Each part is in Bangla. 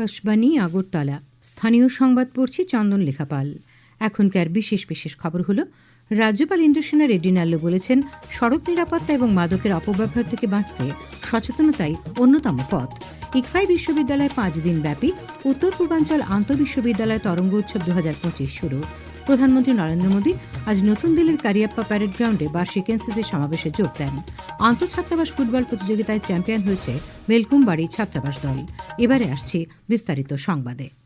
আকাশবাণী, আগরতলা। স্থানীয় সংবাদ পড়ছি চন্দন লেখাপাল। এখনকার বিশেষ বিশেষ খবর হলো, রাজ্যপাল ইন্দ্রসেনা রেড্ডি নাল্লু বলেছেন, সড়ক নিরাপত্তা এবং মাদকের অপব্যবহার থেকে বাঁচতে সচেতনতাই অন্যতম পথ। ইকফাই বিশ্ববিদ্যালয়ে পাঁচ দিন ব্যাপী, উত্তর পূর্বাঞ্চল আন্তঃবিশ্ববিদ্যালয় তরঙ্গ উৎসব দু হাজার পঁচিশ শুরু। প্রধানমন্ত্রী নরেন্দ্র মোদী আজ নতুন দিল্লির কারিয়াপ্পা প্যারেড গ্রাউন্ডে বার্ষিক এনসিসি সমাবেশে যোগ দেন। আন্তঃছাত্রাবাস ফুটবল প্রতিযোগিতায় চ্যাম্পিয়ন হয়েছে বেলকুমবাড়ি ছাত্রাবাস দল। এবারে আসছি বিস্তারিত সংবাদে।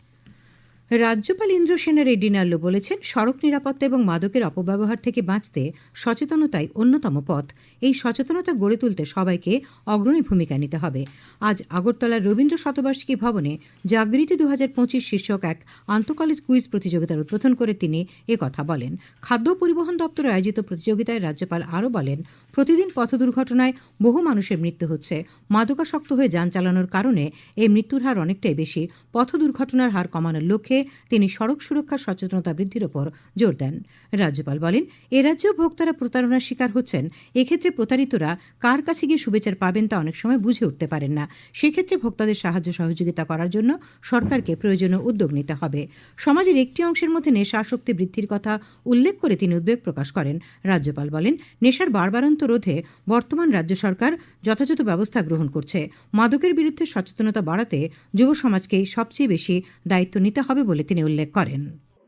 রাজ্যপাল ইন্দ্রসেনা রেড্ডি নাল্লু বলেছেন, সড়ক নিরাপত্তা এবং মাদকের অপব্যবহার থেকে বাঁচতে সচেতনতাই অন্যতম পথ। এই সচেতনতা গড়ে তুলতে সবাইকে অগ্রণী ভূমিকা নিতে হবে। আজ আগরতলার রবীন্দ্র শতবার্ষিকী ভবনে জাগৃতি দু হাজার পঁচিশ শীর্ষক এক আন্তঃকলেজ কুইজ প্রতিযোগিতার উদ্বোধন করে তিনি কথা বলেন। খাদ্য পরিবহন দপ্তর আয়োজিত প্রতিযোগিতায় রাজ্যপাল আরও বলেন, প্রতিদিন পথ দুর্ঘটনায় বহু মানুষের মৃত্যু হচ্ছে। মাদকাসক্ত হয়ে যান চালানোর কারণে এই মৃত্যুর হার অনেকটাই বেশি। পথ দুর্ঘটনার হার কমানোর লক্ষ্যে তিনি সড়ক সুরক্ষা সচেতনতা বৃদ্ধির ওপর জোর দেন। রাজ্যপাল বলেন, এ রাজ্যেও ভোক্তারা প্রতারণার শিকার হচ্ছেন। এক্ষেত্রে প্রতারিতরা কার কাছে গিয়ে শুভেচ্ছার পাবেন তা অনেক সময় বুঝে উঠতে পারেন না। সেক্ষেত্রে ভোক্তাদের সাহায্য সহযোগিতা করার জন্য সরকারকে প্রয়োজনীয় উদ্যোগ নিতে হবে। সমাজের একটি অংশের মধ্যে নেশা শক্তি বৃদ্ধির কথা উল্লেখ করে তিনি উদ্বেগ প্রকাশ করেন। রাজ্যপাল বলেন, নেশার বারবারান্ত রোধে বর্তমান রাজ্য সরকার যথাযথ ব্যবস্থা গ্রহণ করছে। মাদকের বিরুদ্ধে সচেতনতা বাড়াতে যুব সমাজকে সবচেয়ে বেশি দায়িত্ব নিতে হবে বলে তিনি উল্লেখ করেন।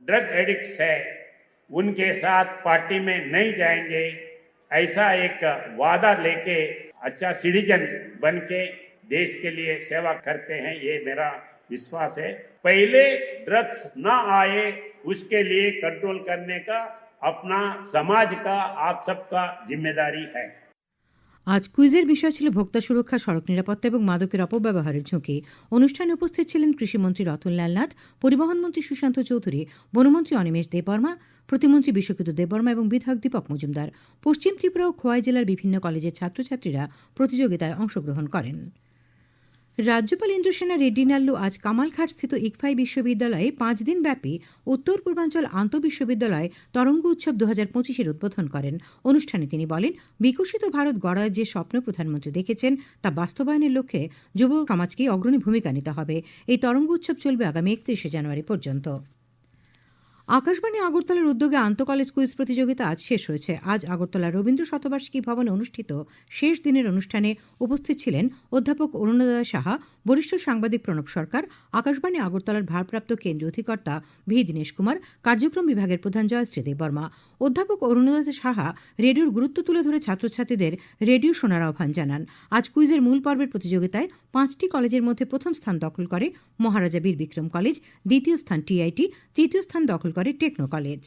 ড্রাগ অ্যাডিক্ট उनके साथ पार्टी में नहीं जाएँगे, ऐसा एक वादा लेके अच्छा सिटीजन बन के देश के लिए सेवा करते हैं, ये मेरा विश्वास है। पहले ड्रग्स ना आए, उसके लिए कंट्रोल करने का अपना समाज का, आप सबका ज़िम्मेदारी है। আজ কুইজের বিষয় ছিল ভোক্তা সুরক্ষা, সড়ক নিরাপত্তা এবং মাদকের অপব্যবহারের ঝুঁকি। অনুষ্ঠানে উপস্থিত ছিলেন কৃষিমন্ত্রী রতনলাল নাথ, পরিবহন মন্ত্রী সুশান্ত চৌধুরী, বনমন্ত্রী অনিমেষ দেববর্মা, প্রতিমন্ত্রী বিশ্বকিত দেববর্মা এবং বিধায়ক দীপক মজুমদার। পশ্চিম ত্রিপুরা ও খোয়াই জেলার বিভিন্ন কলেজের ছাত্রছাত্রীরা প্রতিযোগিতায় অংশগ্রহণ করেন। রাজ্যপাল ইন্দ্রসেনা রেড্ডি নাল্লু আজ কামালঘাট স্থিত ইকফাই বিশ্ববিদ্যালয়ে পাঁচ দিন ব্যাপী উত্তর পূর্বাঞ্চল আন্তঃবিশ্ববিদ্যালয় তরঙ্গ উৎসব দু হাজার পঁচিশের উদ্বোধন করেন। অনুষ্ঠানে তিনি বলেন, বিকশিত ভারত গড়ায় যে স্বপ্ন প্রধানমন্ত্রী দেখেছেন, তা বাস্তবায়নের লক্ষ্যে যুব সমাজকে অগ্রণী ভূমিকা নিতে হবে। এই তরঙ্গ উৎসব চলবে আগামী একত্রিশে জানুয়ারি পর্যন্ত। আকাশবাণী আগরতলার উদ্যোগে আন্তঃকলেজ কুইজ প্রতিযোগিতা আজ শেষ হয়েছে। আজ আগরতলা রবীন্দ্র শতবার্ষিকী ভবনে অনুষ্ঠিত। শেষ দিনের অনুষ্ঠানে উপস্থিত ছিলেন অধ্যাপক অরুণোদয় সাহা বরিষ্ঠ সাংবাদিক প্রণব সরকার, আকাশবাণী আগরতলার ভারপ্রাপ্ত কেন্দ্রীয় অধিকর্তা ভি. দীনেশ কুমার, কার্যক্রম বিভাগের প্রধান জয়শ্রী দেববর্মা অধ্যাপক অরুণোদয় সাহা রেডিওর গুরুত্ব তুলে ধরে ছাত্রছাত্রীদের রেডিও শোনার আহ্বান জানান। আজ কুইজের মূল পর্বের প্রতিযোগিতায় পাঁচটি কলেজের মধ্যে প্রথম স্থান দখল করে মহারাজা বীর বিক্রম কলেজ, দ্বিতীয় স্থান টিআইটি তৃতীয় স্থান দখল করে টেকনো কলেজ।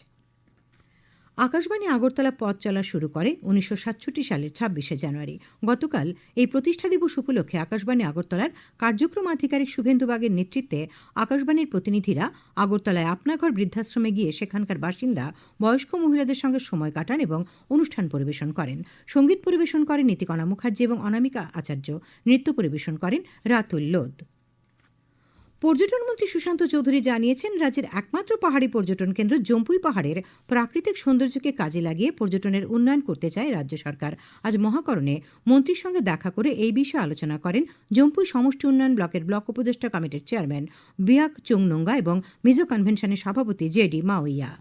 আকাশবাণী আগরতলা পথ চলা শুরু করে উনিশশো সাতষট্টি সালের ছাব্বিশে জানুয়ারি। গতকাল এই প্রতিষ্ঠা দিবস উপলক্ষে আকাশবাণী আগরতলার কার্যক্রম আধিকারিক শুভেন্দু বাগের নেতৃত্বে আকাশবাণীর প্রতিনিধিরা আগরতলায় আপনাঘর বৃদ্ধাশ্রমে গিয়ে সেখানকার বাসিন্দা, বয়স্ক মহিলাদের সঙ্গে সময় কাটান এবং অনুষ্ঠান পরিবেশন করেন। সংগীত পরিবেশন করেন নীতিকণা মুখার্জি এবং অনামিকা আচার্য। নৃত্য পরিবেশন করেন রাতুল লোদ পর্যটন মন্ত্রী সুশান্ত চৌধুরী জানিয়েছেন, রাজ্যের একমাত্র পাহাড়ি পর্যটন কেন্দ্র জম্পুই পাহাড়ের প্রাকৃতিক সৌন্দর্যকে কাজে লাগিয়ে পর্যটনের উন্নয়ন করতে চায় রাজ্য সরকার। আজ মহাকরণে মন্ত্রীর সঙ্গে দেখা করে এই বিষয়ে আলোচনা করেন জম্পুই সমষ্টি উন্নয়ন ব্লকের ব্লক উপদেষ্টা কমিটির চেয়ারম্যান বিয়াক চুংনোঙ্গা এবং মিজো কনভেনশনের সভাপতি জেডি মাওইয়া।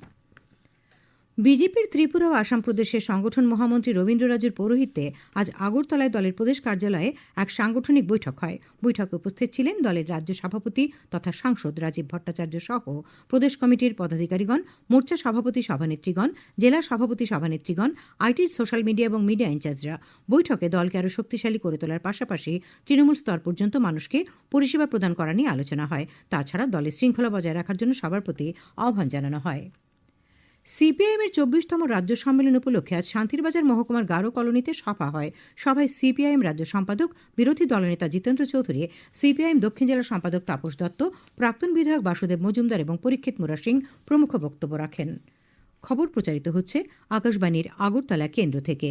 বিজেপির ত্রিপুরা ও আসাম প্রদেশের সংগঠন মহামন্ত্রী রবীন্দ্র রাজুর পৌরোহিত্যে আজ আগরতলায় দলের প্রদেশ কার্যালয়ে এক সাংগঠনিক বৈঠক হয়। বৈঠকে উপস্থিত ছিলেন দলের রাজ্য সভাপতি তথা সাংসদ রাজীব ভট্টাচার্য সহ প্রদেশ কমিটির পদাধিকারীগণ, মোর্চা সভাপতি সভানেত্রীগণ, জেলা সভাপতি সভানেত্রীগণ, আইটি, সোশ্যাল মিডিয়া এবং মিডিয়া ইনচার্জরা। বৈঠকে দলকে আরও শক্তিশালী করে তোলার পাশাপাশি তৃণমূল স্তর পর্যন্ত মানুষকে পরিষেবা প্রদান করা নিয়ে আলোচনা হয়। তাছাড়া দলের শৃঙ্খলা বজায় রাখার জন্য সবার প্রতি আহ্বান জানানো হয়। সিপিআইএমের চব্বিশতম রাজ্য সম্মেলন উপলক্ষে আজ শান্তিরবাজার মহকুমার গারো কলোনিতে সভা হয়। সভায় সিপিআইএম রাজ্য সম্পাদক, বিরোধী দলনেতা জিতেন্দ্র চৌধুরী, সিপিআইএম দক্ষিণ জেলা সম্পাদক তাপস দত্ত, প্রাক্তন বিধায়ক বাসুদেব মজুমদার এবং পরীক্ষিত মোরা সিং প্রমুখ বক্তব্য রাখেন। খবর প্রচারিত হচ্ছে আকাশবাণীর আগরতলা কেন্দ্র থেকে।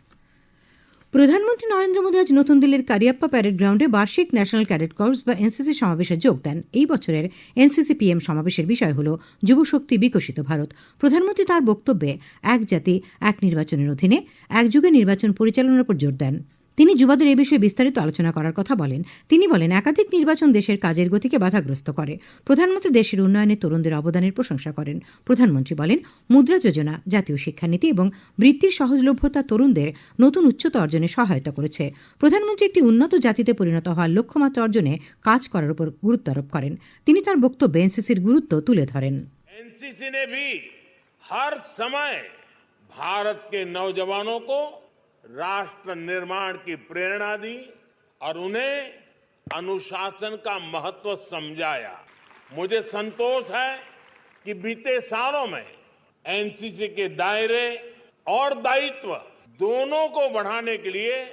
প্রধানমন্ত্রী নরেন্দ্র মোদী আজ নতুন দিল্লির কারিয়াপ্পা প্যারেড গ্রাউন্ডে বার্ষিক ন্যাশনাল ক্যাডেট কর্পস বা এনসিসি সমাবেশে যোগ দেন। এই বছরের এনসিসি পিএম সমাবেশের বিষয় হল যুবশক্তি বিকশিত ভারত। প্রধানমন্ত্রী তার বক্তব্যে এক জাতি এক নির্বাচনের অধীনে এক যুগে নির্বাচন পরিচালনার উপর জোর দেন। তিনি যুবাদের এ বিষয়ে বিস্তারিত আলোচনা করার কথা বলেন তিনি বলেন একাধিক নির্বাচন দেশের কাজের গতিকে বাধাগ্রস্ত করে প্রধানমন্ত্রী দেশের উন্নয়নে তরুণদের অবদানের প্রশংসা করেন প্রধানমন্ত্রী বলেন মুদ্রা যোজনা জাতীয় শিক্ষানীতি এবং বৃত্তির সহজলভ্যতা তরুণদের নতুন উচ্চতা অর্জনে সহায়তা করেছে প্রধানমন্ত্রী একটি উন্নত জাতিতে পরিণত হওয়ার লক্ষ্যমাত্রা অর্জনে কাজ করার উপর গুরুত্ব আরোপ করেন তিনি তার বক্তব্যে এনসিসির গুরুত্ব তুলে ধরেন एनसीसी ने भी हर समय भारत के नौजवानों को राष्ट्र निर्माण की प्रेरणा दी और उन्हें अनुशासन का महत्व समझाया। मुझे संतोष है कि बीते सालों में एनसीसी के दायरे और दायित्व दोनों को बढ़ाने के लिए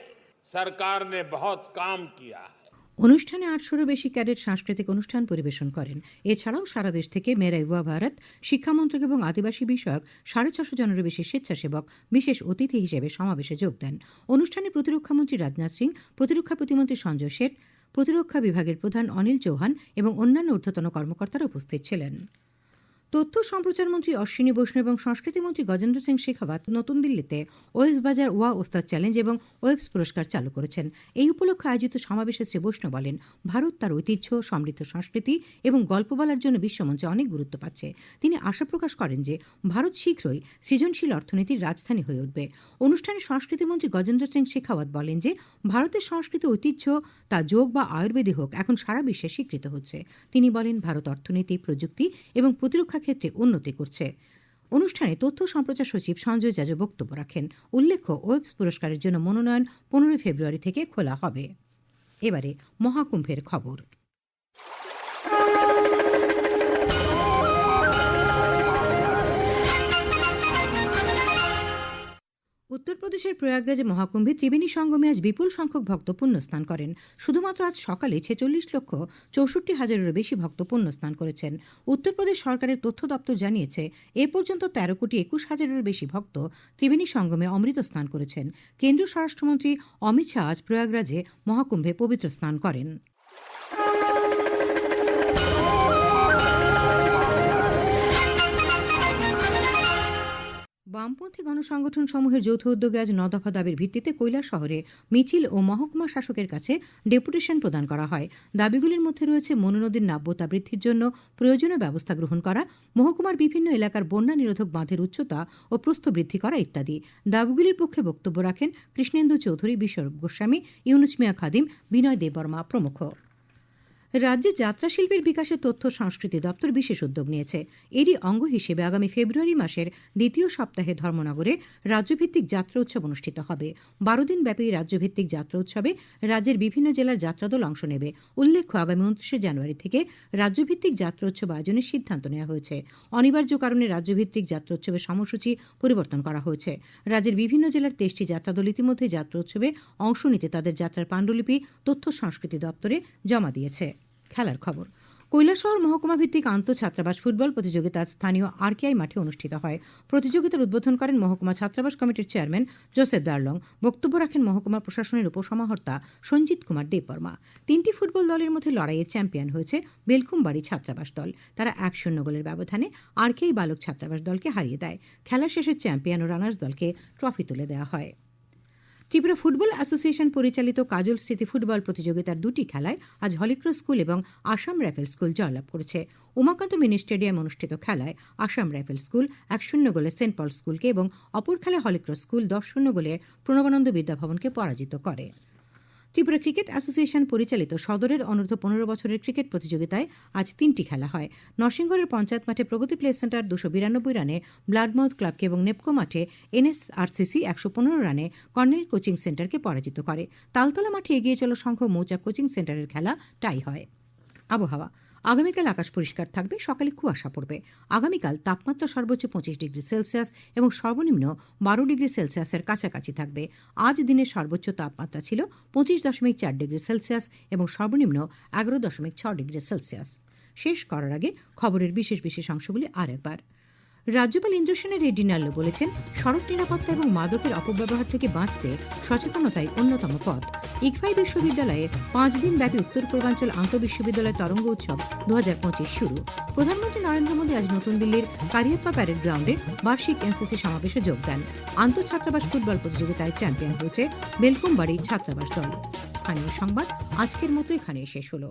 सरकार ने बहुत काम किया। है অনুষ্ঠানে আটশোরও বেশি ক্যাডেট সাংস্কৃতিক অনুষ্ঠান পরিবেশন করেন। এছাড়াও সারা দেশ থেকে মেরা ইউয়া ভারত, শিক্ষামন্ত্রক এবং আদিবাসী বিষয়ক সাড়ে ছশো জনেরও বেশি স্বেচ্ছাসেবক বিশেষ অতিথি হিসেবে সমাবেশে যোগ দেন। অনুষ্ঠানে প্রতিরক্ষামন্ত্রী রাজনাথ সিং, প্রতিরক্ষা প্রতিমন্ত্রী সঞ্জয় শেঠ, প্রতিরক্ষা বিভাগের প্রধান অনিল চৌহান এবং অন্যান্য ঊর্ধ্বতন কর্মকর্তারা উপস্থিত ছিলেন। তথ্য সম্প্রচার মন্ত্রী অশ্বিনী বৈষ্ণব এবং সংস্কৃতি মন্ত্রী গজেন্দ্র সিং শেখাওয়াত নতুন দিল্লিতে ওয়েবস বাজার ওয়া ওস্তাদ চ্যালেঞ্জ এবং ওয়েবস পুরস্কার চালু করেছেন। এই উপলক্ষে আয়োজিত সমাবেশে শ্রী বৈষ্ণব বলেন, ভারত তার ঐতিহ্য, সমৃদ্ধ সংস্কৃতি এবং গল্প বলার জন্য বিশ্বমঞ্চে অনেক গুরুত্ব পাচ্ছে। তিনি আশা প্রকাশ করেন যে ভারত শীঘ্রই সৃজনশীল অর্থনীতির রাজধানী হয়ে উঠবে। অনুষ্ঠানে সংস্কৃতি মন্ত্রী গজেন্দ্র সিং শেখাওয়াত বলেন যে, ভারতের সংস্কৃতি ঐতিহ্য, তা যোগ বা আয়ুর্বেদে হোক, এখন সারা বিশ্বে স্বীকৃত হচ্ছে। তিনি বলেন, ভারত অর্থনীতি, প্রযুক্তি এবং প্রতিরক্ষা ক্ষেত্রে উন্নতি করছে। অনুষ্ঠানে তথ্য সম্প্রচার সচিব সঞ্জয় জাজু বক্তব্য রাখেন। উল্লেখ্য, ওয়েবস পুরস্কারের জন্য মনোনয়ন পনেরোই ফেব্রুয়ারি থেকে খোলা হবে। এবারে মহাকুম্ভের খবর। উত্তরপ্রদেশের প্রয়াগরাজে মহাকুম্ভে ত্রিবেণী সঙ্গমে আজ বিপুল সংখ্যক ভক্ত পুণ্যস্নান করেন। শুধুমাত্র আজ সকালে ছেচল্লিশ লক্ষ চৌষট্টি হাজারেরও বেশি ভক্ত পুণ্যস্নান করেছেন। উত্তরপ্রদেশ সরকারের তথ্য দপ্তর জানিয়েছে, এ পর্যন্ত তেরো কোটি একুশ হাজারেরও বেশি ভক্ত ত্রিবেণী সঙ্গমে অমৃত স্নান করেছেন। কেন্দ্রীয় স্বরাষ্ট্রমন্ত্রী অমিত শাহ আজ প্রয়াগরাজে মহাকুম্ভে পবিত্র স্নান করেন। বামপন্থী গণসংগঠন সমূহের যৌথ উদ্যোগে আজ নদফা দাবির ভিত্তিতে কৈলা শহরে মিছিল ও মহকুমা শাসকের কাছে ডেপুটেশন প্রদান করা হয়। দাবিগুলির মধ্যে রয়েছে মনু নদীর নাব্যতা বৃদ্ধির জন্য প্রয়োজনীয় ব্যবস্থা গ্রহণ করা, মহকুমার বিভিন্ন এলাকার বন্যা নিরোধক বাঁধের উচ্চতা ও প্রস্থ বৃদ্ধি করা ইত্যাদি। দাবিগুলির পক্ষে বক্তব্য রাখেন কৃষ্ণেন্দু চৌধুরী, বিশ্বরূপ গোস্বামী, ইউনুস মিয়া খাদিম, বিনয় দেববর্মা প্রমুখ। রাজ্যে যাত্রা শিল্পের বিকাশে তথ্য, সংস্কৃতি দপ্তর বিশেষ উদ্যোগ নিয়েছে। এরই অঙ্গ হিসেবে আগামী ফেব্রুয়ারি মাসের দ্বিতীয় সপ্তাহে ধর্মনগরে রাজ্যভিত্তিক যাত্রা উৎসব অনুষ্ঠিত হবে। বারো দিন ব্যাপী রাজ্যভিত্তিক যাত্রা উৎসবে রাজ্যের বিভিন্ন জেলার যাত্রাদল অংশ নেবে। উল্লেখ্য, আগামী উনত্রিশে জানুয়ারি থেকে রাজ্যভিত্তিক যাত্রা উৎসব আয়োজনের সিদ্ধান্ত নেওয়া হয়েছে। অনিবার্য কারণে রাজ্যভিত্তিক যাত্রা উৎসবের সময়সূচি পরিবর্তন করা হয়েছে। রাজ্যের বিভিন্ন জেলার তেইশটি যাত্রাদল ইতিমধ্যে যাত্রা উৎসবে অংশ নিতে তাদের যাত্রার পাণ্ডুলিপি, তথ্য, সংস্কৃতি দপ্তরে জমা দিয়েছে। খেলার খবর। কৈলাসহর মহকুমা ভিত্তিক আন্ত ছাত্রাবাস ফুটবল প্রতিযোগিতা স্থানীয় আরকেআই মাঠে অনুষ্ঠিত হয়। প্রতিযোগিতার উদ্বোধন করেন মহকুমা ছাত্রাবাস কমিটির চেয়ারম্যান জোসেফ দার্লং। বক্তব্য রাখেন মহকুমা প্রশাসনের উপসমাহর্তা সঞ্জিত কুমার দেববর্মা। তিনটি ফুটবল দলের মধ্যে লড়াইয়ে চ্যাম্পিয়ন হয়েছে বেলকুমবাড়ি ছাত্রাবাস দল। তারা এক শূন্য গোলের ব্যবধানে আরকেআই বালক ছাত্রাবাস দলকে হারিয়ে দেয়। খেলা শেষে চ্যাম্পিয়ন ও রানার্স দলকে ট্রফি তুলে দেওয়া হয়। ত্রিপুরা ফুটবল অ্যাসোসিয়েশন পরিচালিত কাজল স্মৃতি ফুটবল প্রতিযোগিতার দুটি খেলায় আজ হলিক্রো স্কুল এবং আসাম রাইফেল স্কুল জয়লাভ করেছে। উমাকান্ত মিনি স্টেডিয়াম অনুষ্ঠিত খেলায় আসাম রাইফেল স্কুল এক শূন্য গোলে সেন্ট পল স্কুলকে এবং অপর খেলায় হলিক্রো স্কুল দশ শূন্য গোলে প্রণবানন্দ বিদ্যাভবনকে পরাজিত করে। ত্রিপুরা ক্রিকেট অ্যাসোসিয়েশন পরিচালিত সদরের অনূর্ধ্ব পনেরো বছরের ক্রিকেট প্রতিযোগিতায় আজ তিনটি খেলা হয়। নরসিংগড়ের পঞ্চায়েত মাঠে প্রগতি প্লে সেন্টার দুশো বিরানব্বই রানে ব্লাডমাউথ ক্লাবকে এবং নেপকো মাঠে এনএসআরসিসি একশো পনেরো রানে কর্নেল কোচিং সেন্টারকে পরাজিত করে। তালতলা মাঠে এগিয়ে চলা সংঘ মৌচাক কোচিং সেন্টারের খেলা টাই হয়। আবহাওয়া আগামীকাল আকাশ পরিষ্কার থাকবে, সকালে কুয়াশা পড়বে। আগামীকাল তাপমাত্রা সর্বোচ্চ পঁচিশ ডিগ্রি সেলসিয়াস এবং সর্বনিম্ন বারো ডিগ্রি সেলসিয়াসের কাছাকাছি থাকবে। আজ দিনের সর্বোচ্চ তাপমাত্রা ছিল পঁচিশ দশমিক চার ডিগ্রি সেলসিয়াস এবং সর্বনিম্ন এগারো দশমিক ছ ডিগ্রি সেলসিয়াস। শেষ করার আগে খবরের বিশেষ বিশেষ অংশগুলি আরেকবার। রাজ্যপাল ইন্দ্রসেনা রেড্ডি নাল্লু বলেছেন, সড়ক নিরাপত্তা এবং মাদকের অপব্যবহার থেকে বাঁচতে সচেতনতাই অন্যতম পথ। ইকফাই বিশ্ববিদ্যালয়ে পাঁচ দিন ব্যাপী উত্তর পূর্বাঞ্চল আন্তঃবিশ্ববিদ্যালয় তরঙ্গ উৎসব দু হাজার পঁচিশ শুরু। প্রধানমন্ত্রী নরেন্দ্র মোদী আজ নতুন দিল্লির কারিয়াপ্পা প্যারেড গ্রাউন্ডে বার্ষিক এনসিসি সমাবেশে যোগ দেন। আন্তঃ ছাত্রাবাস ফুটবল প্রতিযোগিতায় চ্যাম্পিয়ন হয়েছে বেলকুমবাড়ি ছাত্রাবাস দল। স্থানীয় সংবাদ, আজকের মতো এখানে শেষ হলো।